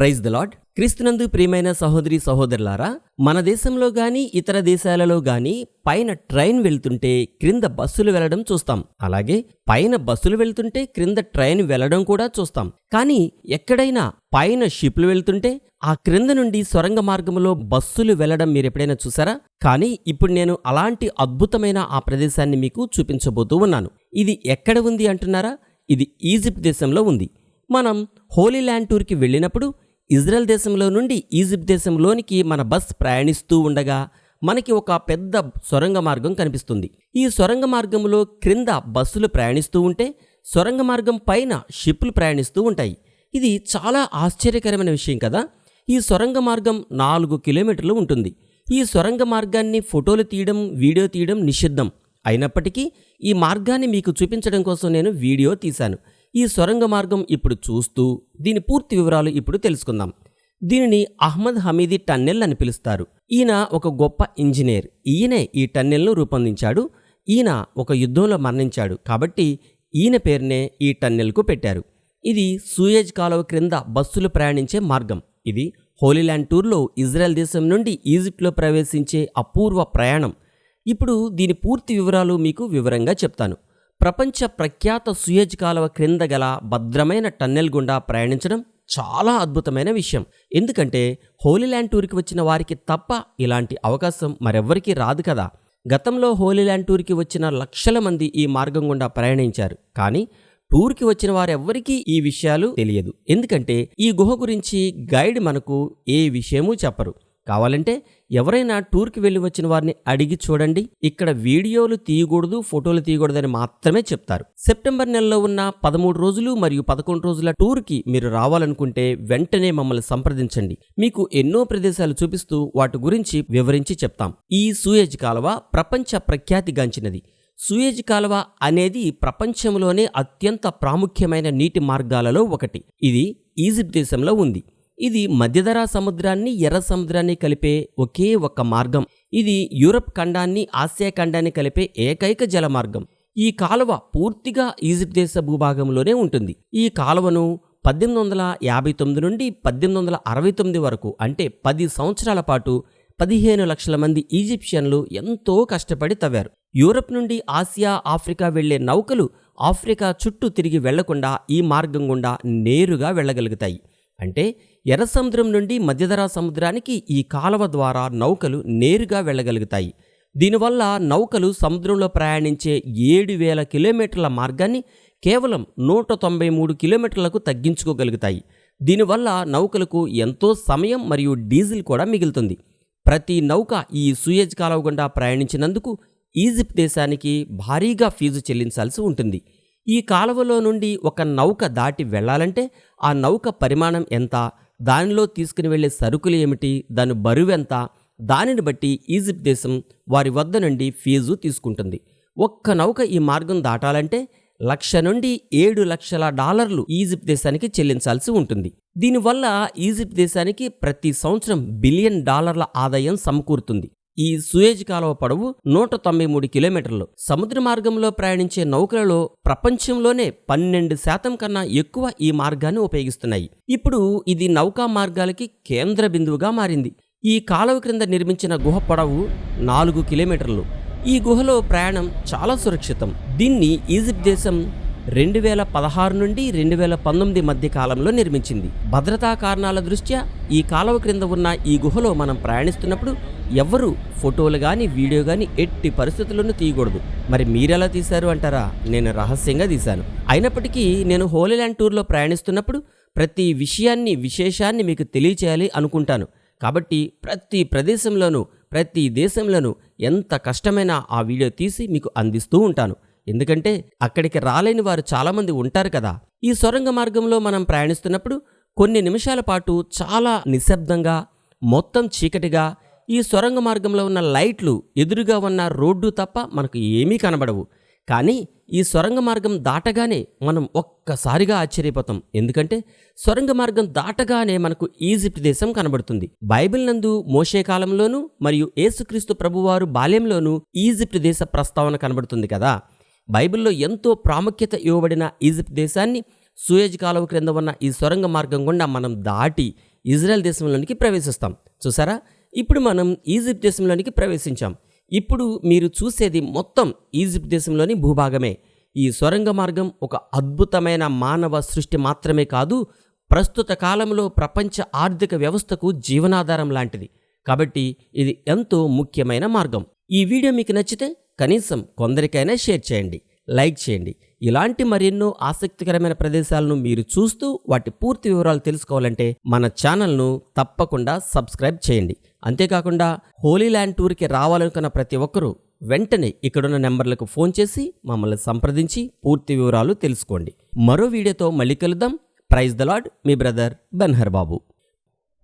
Praise the lord క్రీస్తునందు ప్రియమైన సహోదరి సహోదరులారా మన దేశంలో గాని ఇతర దేశాలలో గాని పైన ట్రైన్ వెళ్తుంటే క్రింద బస్సులు వెళ్ళడం చూస్తాం. అలాగే పైన బస్సులు వెళ్తుంటే క్రింద ట్రైన్ వెళ్ళడం కూడా చూస్తాం. కానీ ఎక్కడైనా పైన షిప్లు వెళ్తుంటే ఆ క్రింద నుండి సొరంగ మార్గంలో బస్సులు వెళ్ళడం మీరు ఎప్పుడైనా చూసారా? కానీ ఇప్పుడు నేను అలాంటి అద్భుతమైన ఆ ప్రదేశాన్ని మీకు చూపించబోతూ ఉన్నాను. ఇది ఎక్కడ ఉంది అంటున్నారా? ఇది ఈజిప్ట్ దేశంలో ఉంది. మనం హోలీ ల్యాండ్ టూర్కి వెళ్ళినప్పుడు ఇజ్రాయెల్ దేశంలో నుండి ఈజిప్ట్ దేశంలోనికి మన బస్ ప్రయాణిస్తూ ఉండగా మనకి ఒక పెద్ద సొరంగ మార్గం కనిపిస్తుంది. ఈ సొరంగ మార్గంలో క్రింద బస్సులు ప్రయాణిస్తూ ఉంటే సొరంగ మార్గం పైన షిప్లు ప్రయాణిస్తూ ఉంటాయి. ఇది చాలా ఆశ్చర్యకరమైన విషయం కదా. ఈ సొరంగ మార్గం నాలుగు కిలోమీటర్లు ఉంటుంది. ఈ సొరంగ మార్గాన్ని ఫోటోలు తీయడం వీడియో తీయడం నిషిద్ధం. అయినప్పటికీ ఈ మార్గాన్ని మీకు చూపించడం కోసం నేను వీడియో తీశాను. ఈ సొరంగ మార్గం ఇప్పుడు చూస్తూ దీని పూర్తి వివరాలు ఇప్పుడు తెలుసుకుందాం. దీనిని అహ్మద్ హమీదీ టన్నెల్ అని పిలుస్తారు. ఈయన ఒక గొప్ప ఇంజనీర్. ఈయనే ఈ టన్నెల్ను రూపొందించాడు. ఈయన ఒక యుద్ధంలో మరణించాడు కాబట్టి ఈయన పేరునే ఈ టన్నెల్కు పెట్టారు. ఇది సూయేజ్ కాలువ క్రింద బస్సులు ప్రయాణించే మార్గం. ఇది హోలీల్యాండ్ టూర్లో ఇజ్రాయెల్ దేశం నుండి ఈజిప్ట్లో ప్రవేశించే అపూర్వ ప్రయాణం. ఇప్పుడు దీని పూర్తి వివరాలు మీకు వివరంగా చెప్తాను. ప్రపంచ ప్రఖ్యాత సుయజ్ కాలువ క్రింద గల భద్రమైన టన్నెల్ గుండా ప్రయాణించడం చాలా అద్భుతమైన విషయం. ఎందుకంటే హోలీల్యాండ్ టూర్కి వచ్చిన వారికి తప్ప ఇలాంటి అవకాశం మరెవ్వరికీ రాదు కదా. గతంలో హోలీల్యాండ్ టూర్కి వచ్చిన లక్షల మంది ఈ మార్గం గుండా ప్రయాణించారు. కానీ టూర్కి వచ్చిన వారెవ్వరికీ ఈ విషయాలు తెలియదు. ఎందుకంటే ఈ గుహ గురించి గైడ్ మనకు ఏ విషయమూ చెప్పరు. కావాలంటే ఎవరైనా టూర్కి వెళ్ళి వచ్చిన వారిని అడిగి చూడండి. ఇక్కడ వీడియోలు తీయకూడదు ఫోటోలు తీయకూడదని మాత్రమే చెప్తారు. సెప్టెంబర్ నెలలో ఉన్న పదమూడు రోజులు మరియు పదకొండు రోజుల టూర్కి మీరు రావాలనుకుంటే వెంటనే మమ్మల్ని సంప్రదించండి. మీకు ఎన్నో ప్రదేశాలు చూపిస్తూ వాటి గురించి వివరించి చెప్తాం. ఈ సూయేజ్ కాలువ ప్రపంచ ప్రఖ్యాతిగాంచినది సూయేజ్ కాలువ అనేది ప్రపంచంలోనే అత్యంత ప్రాముఖ్యమైన నీటి మార్గాలలో ఒకటి. ఇది ఈజిప్ట్ దేశంలో ఉంది. ఇది మధ్యధరా సముద్రాన్ని ఎర్ర సముద్రాన్ని కలిపే ఒకే ఒక్క మార్గం. ఇది యూరప్ ఖండాన్ని ఆసియా ఖండాన్ని కలిపే ఏకైక జల మార్గం ఈ కాలువ పూర్తిగా ఈజిప్ట్ దేశ భూభాగంలోనే ఉంటుంది. ఈ కాలువను పద్దెనిమిది వందల యాభై తొమ్మిది నుండి పద్దెనిమిది వందల అరవై తొమ్మిది వరకు అంటే పది సంవత్సరాల పాటు పదిహేను లక్షల మంది ఈజిప్షియన్లు ఎంతో కష్టపడి తవ్వారు. యూరప్ నుండి ఆసియా ఆఫ్రికా వెళ్ళే నౌకలు ఆఫ్రికా చుట్టూ తిరిగి వెళ్ళకుండా ఈ మార్గం గుండా నేరుగా వెళ్ళగలుగుతాయి అంటే ఎర్ర సముద్రం నుండి మధ్యధరా సముద్రానికి ఈ కాలువ ద్వారా నౌకలు నేరుగా వెళ్ళగలుగుతాయి. దీనివల్ల నౌకలు సముద్రంలో ప్రయాణించే ఏడు వేల కిలోమీటర్ల మార్గాన్ని కేవలం నూట తొంభై మూడు కిలోమీటర్లకు తగ్గించుకోగలుగుతాయి. దీనివల్ల నౌకలకు ఎంతో సమయం మరియు డీజిల్ కూడా మిగులుతుంది. ప్రతి నౌక ఈ సూయజ్ కాలువ గుండా ప్రయాణించినందుకు ఈజిప్ట్ దేశానికి భారీగా ఫీజు చెల్లించాల్సి ఉంటుంది. ఈ కాలువలో నుండి ఒక నౌక దాటి వెళ్ళాలంటే ఆ నౌక పరిమాణం ఎంత? దానిలో తీసుకుని వెళ్ళే సరుకులు ఏమిటి? దాని బరువెంత దానిని బట్టి ఈజిప్ట్ దేశం వారి వద్ద నుండి ఫీజు తీసుకుంటుంది. ఒక్క నౌక ఈ మార్గం దాటాలంటే లక్ష నుండి ఏడు లక్షల డాలర్లు ఈజిప్ట్ దేశానికి చెల్లించాల్సి ఉంటుంది. దీనివల్ల ఈజిప్ట్ దేశానికి ప్రతి సంవత్సరం బిలియన్ డాలర్ల ఆదాయం సమకూరుతుంది. ఈ సుయేజ్ కాలువ పొడవు నూట తొంభై మూడు కిలోమీటర్లు. సముద్ర మార్గంలో ప్రయాణించే నౌకలలో ప్రపంచంలోనే పన్నెండు శాతం కన్నా ఎక్కువ ఈ మార్గాన్ని ఉపయోగిస్తున్నాయి. ఇప్పుడు ఇది నౌకా మార్గాలకి కేంద్ర బిందువుగా మారింది. ఈ కాలువ క్రింద నిర్మించిన గుహ పొడవు నాలుగు కిలోమీటర్లు. ఈ గుహలో ప్రయాణం చాలా సురక్షితం. దీన్ని ఈజిప్ట్ దేశం రెండు వేల పదహారు నుండి రెండు వేల పంతొమ్మిది మధ్య కాలంలో నిర్మించింది. భద్రతా కారణాల దృష్ట్యా ఈ కాలువ క్రింద ఉన్న ఈ గుహలో మనం ప్రయాణిస్తున్నప్పుడు ఎవ్వరూ ఫోటోలు కానీ వీడియో కానీ ఎట్టి పరిస్థితుల్లోనూ తీయకూడదు. మరి మీరెలా తీశారు అంటారా? నేను రహస్యంగా తీశాను. అయినప్పటికీ నేను హోలీల్యాండ్ టూర్లో ప్రయాణిస్తున్నప్పుడు ప్రతి విషయాన్ని విశేషాన్ని మీకు తెలియచేయాలి అనుకుంటాను. కాబట్టి ప్రతి ప్రదేశంలోనూ ప్రతి దేశంలోనూ ఎంత కష్టమైనా ఆ వీడియో తీసి మీకు అందిస్తూ ఉంటాను. ఎందుకంటే అక్కడికి రాలేని వారు చాలామంది ఉంటారు కదా. ఈ సొరంగ మార్గంలో మనం ప్రయాణిస్తున్నప్పుడు కొన్ని నిమిషాల పాటు చాలా నిశ్శబ్దంగా మొత్తం చీకటిగా ఈ సొరంగ మార్గంలో ఉన్న లైట్లు ఎదురుగా ఉన్న రోడ్డు తప్ప మనకు ఏమీ కనబడవు. కానీ ఈ సొరంగ మార్గం దాటగానే మనం ఒక్కసారిగా ఆశ్చర్యపోతాం. ఎందుకంటే సొరంగ మార్గం దాటగానే మనకు ఈజిప్ట్ దేశం కనబడుతుంది. బైబిల్ నందు మోషే కాలంలోనూ మరియు యేసుక్రీస్తు ప్రభువారు బాల్యంలోనూ ఈజిప్ట్ దేశ ప్రస్తావన కనబడుతుంది కదా. బైబిల్లో ఎంతో ప్రాముఖ్యత ఇవ్వబడిన ఈజిప్ట్ దేశాన్ని సూయజ్ కాలువ క్రింద ఉన్న ఈ సొరంగ మార్గం గుండా మనం దాటి ఇజ్రాయెల్ దేశంలోనికి ప్రవేశిస్తాం. చూసారా? ఇప్పుడు మనం ఈజిప్ట్ దేశంలోనికి ప్రవేశించాం. ఇప్పుడు మీరు చూసేది మొత్తం ఈజిప్ట్ దేశంలోని భూభాగమే. ఈ సొరంగ మార్గం ఒక అద్భుతమైన మానవ సృష్టి మాత్రమే కాదు ప్రస్తుత కాలంలో ప్రపంచ ఆర్థిక వ్యవస్థకు జీవనాధారం లాంటిది. కాబట్టి ఇది ఎంతో ముఖ్యమైన మార్గం. ఈ వీడియో మీకు నచ్చితే కనీసం కొందరికైనా షేర్ చేయండి లైక్ చేయండి. ఇలాంటి మరెన్నో ఆసక్తికరమైన ప్రదేశాలను మీరు చూస్తూ వాటి పూర్తి వివరాలు తెలుసుకోవాలంటే మన ఛానల్ను తప్పకుండా సబ్స్క్రైబ్ చేయండి. అంతేకాకుండా హోలీ ల్యాండ్ టూర్కి రావాలనుకున్న ప్రతి ఒక్కరూ వెంటనే ఇక్కడున్న నెంబర్లకు ఫోన్ చేసి మమ్మల్ని సంప్రదించి పూర్తి వివరాలు తెలుసుకోండి. మరో వీడియోతో మళ్ళీ కలుద్దాం. ప్రైజ్ ద లాడ్ మీ బ్రదర్ బెన్హర్ బాబు